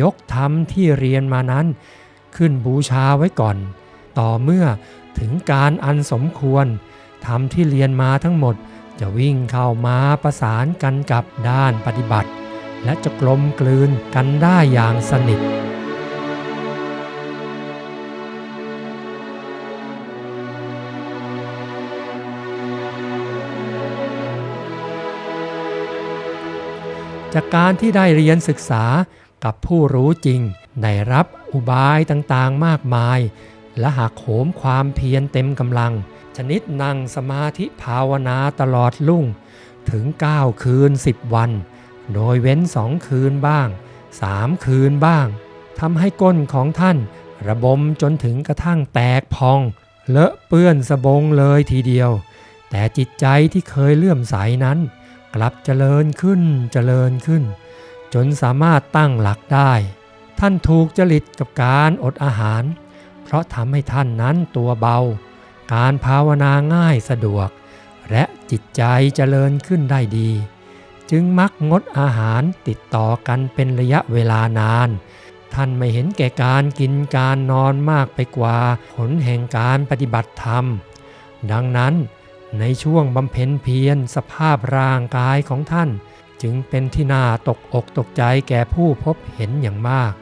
ยกธรรมที่เรียนมานั้น ขึ้นบูชาไว้ก่อน ต่อเมื่อถึงการอันสมควรธรรมที่เรียนมาทั้งหมดจะวิ่งเข้ามาประสานกันกับด้านปฏิบัติ และจะกลมกลืนกันได้อย่างสนิทจากการที่ได้เรียนศึกษา กับผู้รู้จริงได้รับอุบายต่างๆมากมาย และหากโหมความเพียรเต็มกำลัง ชนิดนั่งสมาธิภาวนาตลอดลุ่ง ถึง 9 คืน 10 วัน โดยเว้นสองคืนบ้าง 3 คืนบ้างทำให้ก้นของท่าน ระบมจนถึงกระทั่งแตกพอง เลอะเปื้อนสบงเลยทีเดียว แต่จิตใจที่เคยเลื่อมใสนั้น กลับเจริญขึ้นเจริญขึ้น จนสามารถตั้งหลักได้ ท่านถูกจริตกับการอดอาหาร เพราะทำให้ท่านนั้นตัวเบา การภาวนาง่ายสะดวก และจิตใจเจริญขึ้นได้ดี จึงมักงดอาหารติดต่อกันเป็นระยะเวลานาน ท่านไม่เห็นแก่การกินการนอนมากไปกว่าผลแห่งการปฏิบัติธรรม ดังนั้นในช่วงบำเพ็ญเพียรสภาพร่างกายของท่าน จึงเป็นที่น่าตกอกตกใจแก่ผู้พบเห็นอย่างมาก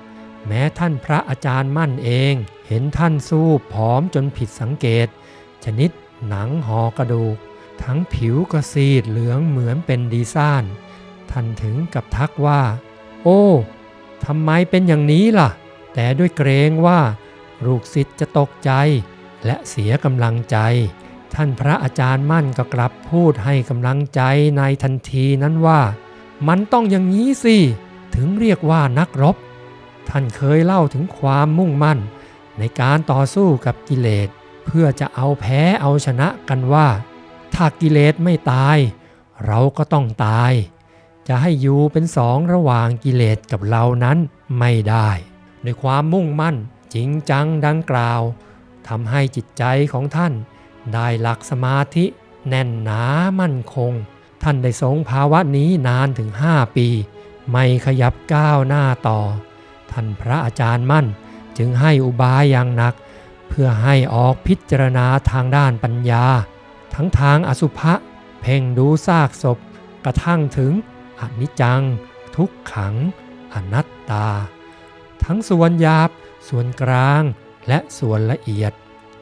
แม้ท่านพระอาจารย์มั่นเอง เห็นท่านสู้ผอมจนผิดสังเกต ชนิดหนังห่อกระดูก ทั้งผิวก็ซีดเหลืองเหมือนเป็นดีซ่าน ท่านถึงกับทักว่า โอ้ทำไมเป็นอย่างนี้ล่ะ แต่ด้วยเกรงว่าลูกศิษย์จะตกใจ และเสียกำลังใจ ท่านพระอาจารย์มั่นก็กลับพูดให้กำลังใจในทันทีนั้นว่า มันต้องอย่างนี้สิ ถึงเรียกว่านักรบ ท่านเคยเล่าถึงความมุ่งมั่น ในการต่อสู้กับกิเลส เพื่อจะเอาแพ้เอาชนะกันว่า ถ้ากิเลสไม่ตาย เราก็ต้องตาย จะให้อยู่เป็นสองระหว่างกิเลสกับเรานั้นไม่ได้ในความมุ่งมั่นจริงจังดังกล่าวทำให้จิตใจของท่าน ได้หลักสมาธิแน่นหนามั่นคง ท่านได้ทรงภาวะนี้นานถึง5ปี ไม่ขยับก้าวหน้าต่อ ท่านพระอาจารย์มั่นจึงให้อุบายอย่างหนัก เพื่อให้ออกพิจารณาทางด้านปัญญา ทั้งทางอสุภะเพ่งดูซากศพ กระทั่งถึงอนิจจัง ทุกขัง อนัตตา ทั้งส่วนหยาบ ส่วนกลาง และส่วนละเอียด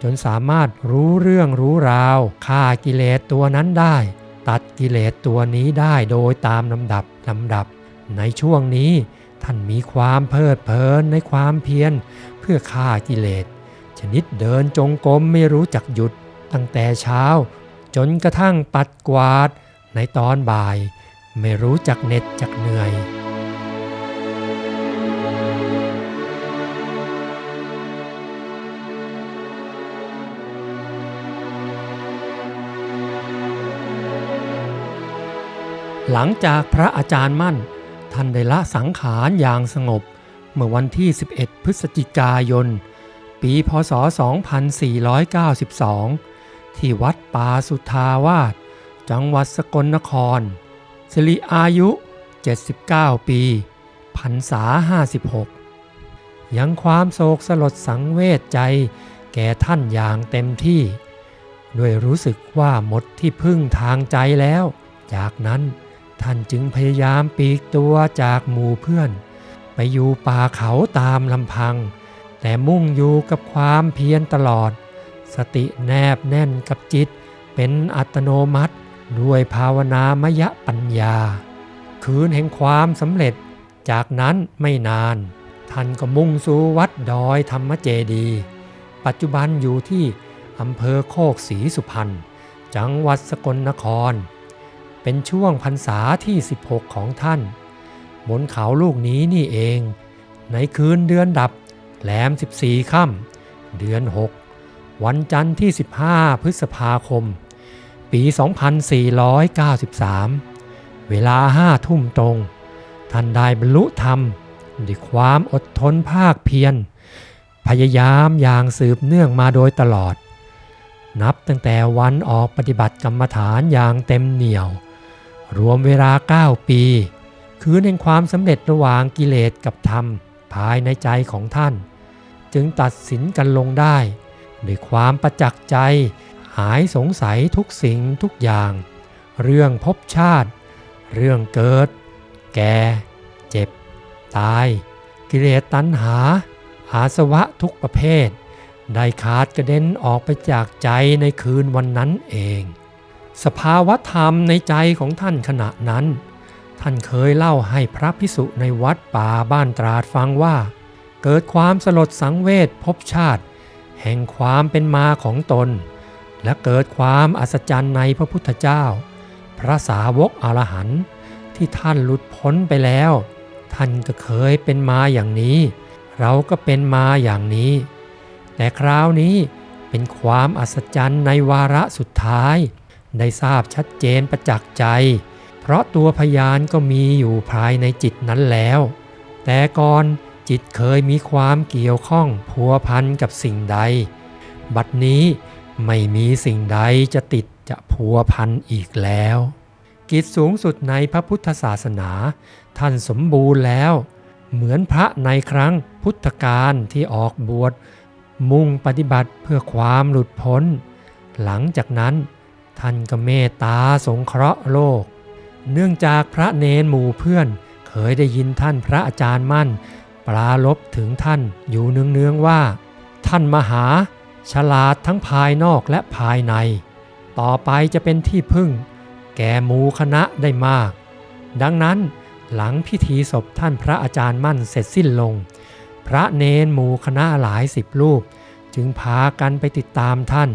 จนสามารถรู้เรื่องรู้ราวฆ่ากิเลสตัวนั้นได้ ตัดกิเลสตัวนี้ได้โดยตามลำดับลำดับ ในช่วงนี้ท่านมีความเพลิดเพลินในความเพียรเพื่อฆ่ากิเลส ชนิดเดินจงกรมไม่รู้จักหยุดตั้งแต่เช้า จนกระทั่งปัดกวาดในตอนบ่าย ไม่รู้จักเหน็ดจักเหนื่อย หลังจากพระอาจารย์มั่น ท่านได้ละสังขารอย่างสงบ เมื่อวันที่ 11 พฤศจิกายน ปีพศ 2492 ที่วัดป่าสุทาวาสจังหวัดสกลนคร สิริอายุ 79 ปีพรรษา 56 ยังความโศกสลดสังเวชใจแก่ท่านอย่างเต็มที่ ด้วยรู้สึกว่าหมดที่พึ่งทางใจแล้ว จากนั้น ท่านจึงพยายามปีกตัวจากหมู่เพื่อน ไปอยู่ป่าเขาตามลำพัง แต่มุ่งอยู่กับความเพียรตลอด สติแนบแน่นกับจิต เป็นอัตโนมัติด้วยภาวนามยปัญญา คืนแห่งความสำเร็จ จากนั้นไม่นาน ท่านก็มุ่งสู่วัดดอยธรรมเจดี ปัจจุบันอยู่ที่อำเภอโคกศรีสุพรรณ จังหวัดสกลนคร เป็นช่วงพรรษาที่ 16 ของท่าน บนเขาลูกนี้นี่เอง ในคืนเดือนดับแหลม 14 ค่ำเดือน 6 วันจันทร์ที่ 15 พฤษภาคม ปี 2493 เวลา5ทุ่มตรง ท่านได้บรรลุธรรมด้วยความอดทนภาคเพียร พยายามอย่างสืบเนื่องมาโดยตลอด นับตั้งแต่วันออกปฏิบัติกรรมฐานอย่างเต็มเหนี่ยว รวมเวลา 9 ปี คือในความสำเร็จระหว่างกิเลสกับธรรม ภายในใจของท่าน จึงตัดสินกันลงได้ด้วยความประจักษ์ใจ หายสงสัยทุกสิ่งทุกอย่าง เรื่องภพชาติ เรื่องเกิด แก่ เจ็บ ตาย กิเลสตัณหา อาสวะทุกประเภท ได้ขาดกระเด็นออกไปจากใจในคืนวันนั้นเอง สภาวธรรมในใจของท่านขณะนั้น ท่านเคยเล่าให้พระพิสุในวัดป่าบ้านตราดฟังว่า เกิดความสลดสังเวชพบชาติ แห่งความเป็นมาของตน และเกิดความอัศจรรย์ในพระพุทธเจ้า พระสาวกอรหันต์ที่ท่านหลุดพ้นไปแล้ว ท่านก็เคยเป็นมาอย่างนี้ เราก็เป็นมาอย่างนี้ แต่คราวนี้เป็นความอัศจรรย์ในวาระสุดท้าย ได้ทราบชัดเจนประจักษ์ใจ เพราะตัวพยานก็มีอยู่ภายในจิตนั้นแล้ว แต่ก่อนจิตเคยมีความเกี่ยวข้องพัวพันกับสิ่งใด บัดนี้ไม่มีสิ่งใดจะติดจะพัวพันอีกแล้ว กิจสูงสุดในพระพุทธศาสนา ท่านสมบูรณ์แล้ว เหมือนพระในครั้งพุทธกาลที่ออกบวชมุ่งปฏิบัติเพื่อความหลุดพ้น หลังจากนั้น ท่านก็เมตตาสงเคราะห์โลก เนื่องจากพระเนนหมู่เพื่อน เคยได้ยินท่านพระอาจารย์มั่น ปราลบถึงท่านอยู่เนืองๆว่า ท่านมหา ฉลาดทั้งภายนอกและภายใน ต่อไปจะเป็นที่พึ่ง แก่หมู่คณะได้มาก ดังนั้นหลังพิธีศพท่านพระอาจารย์มั่นเสร็จสิ้นลง พระเนนหมู่คณะหลายสิบรูป จึงพากันไปติดตามท่าน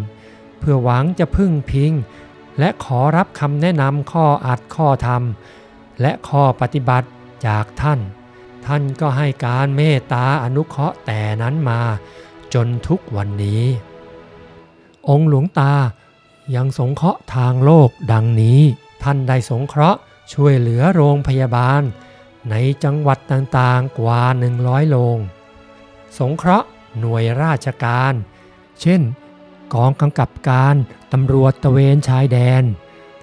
เพื่อหวังจะพึ่งพิง และขอรับคำแนะนำข้ออัดข้อธรรม และข้อปฏิบัติจากท่าน ท่านก็ให้การเมตตาอนุเคราะห์แต่นั้นมา จนทุกวันนี้ องค์หลวงตายังสงเคราะห์ทางโลกดังนี้ ท่านได้สงเคราะห์ช่วยเหลือโรงพยาบาล ในจังหวัดต่างๆกว่า 100 โรง สงเคราะห์หน่วยราชการ เช่น กองกำกับการตำรวจตระเวนชายแดน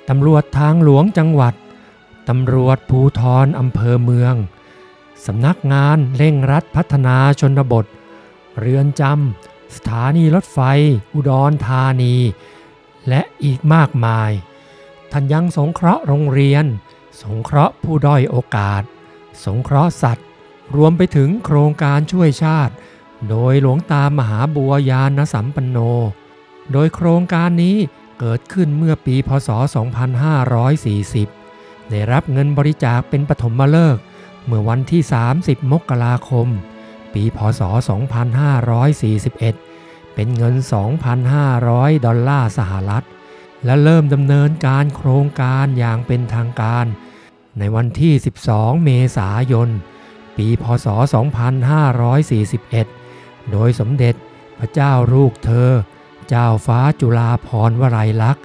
ตำรวจทางหลวงจังหวัด ตำรวจภูทรอำเภอเมือง สำนักงานเร่งรัดพัฒนาชนบท เรือนจำ สถานีรถไฟ อุดรธานี และอีกมากมาย ท่านยังสงเคราะห์โรงเรียน สงเคราะห์ผู้ด้อยโอกาส สงเคราะห์สัตว์ รวมไปถึงโครงการช่วยชาติ โดยหลวงตามหาบัวยานสัมปันโน โดยโครงการนี้เกิดขึ้นเมื่อปีพศ 2540 ได้รับเงินบริจาคเป็นปฐมฤกษ์เมื่อวันที่ 30 มกราคม ปีพศ 2541 เป็นเงิน 2,500 ดอลลาร์สหรัฐ และเริ่มดำเนินการโครงการอย่างเป็นทางการ ในวันที่ 12 เมษายน ปีพศ 2541 โดยสมเด็จพระเจ้าลูกเธอ เจ้าฟ้าจุฬาภรวลัยลักษณ์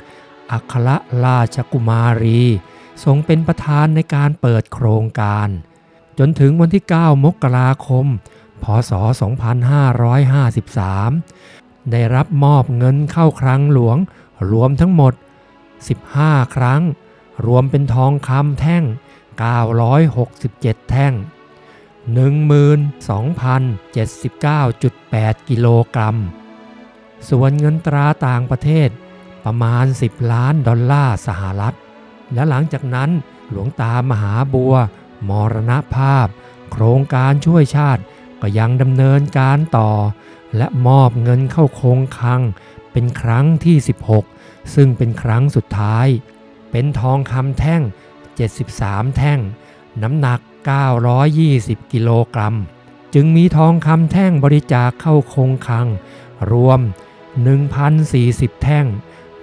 อัครราชกุมารี ทรงเป็นประธานในการเปิดโครงการ จนถึงวันที่ 9 มกราคม พศ 2553 ได้รับมอบเงินเข้าครั้งหลวง รวมทั้งหมด 15 ครั้ง รวมเป็นทองคำแท่ง 967 แท่ง12,079.8 กิโลกรัม ส่วนเงินตราต่างประเทศประมาณ 10 ล้านดอลลาร์สหรัฐ และหลังจากนั้นหลวงตามหาบัว มรณภาพ โครงการช่วยชาติก็ยังดำเนินการต่อ และมอบเงินเข้าโครงคลัง เป็นครั้งที่ 16 ซึ่งเป็นครั้งสุดท้าย เป็นทองคำแท่ง 73 แท่ง น้ำหนัก 920 กิโลกรัม จึงมีทองคำแท่งบริจาคเข้าคงคลัง รวม 1,040 แท่ง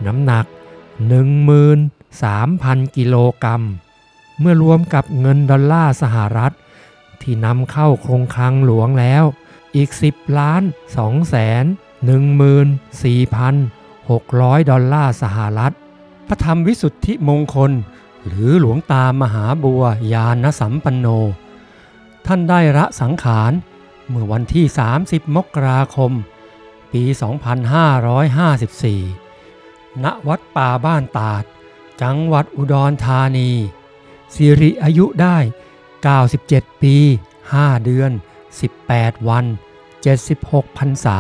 น้ำหนัก 13,000 กิโลกรัม เมื่อรวมกับเงินดอลลาร์สหรัฐ ที่นำเข้าโครงคลังหลวงแล้ว อีก 10 ล้าน2แสน14,600 ดอลลาร์สหรัฐ พระธรรมวิสุทธิมงคล หรือหลวงตามหาบัวยานสัมปันโน ท่านได้ละสังขาร เมื่อวันที่ 30 มกราคม ปี 2554 ณ วัดป่าบ้านตาด จังหวัดอุดรธานี สิริอายุได้ 97 ปี 5 เดือน 18 วัน 76พรรษา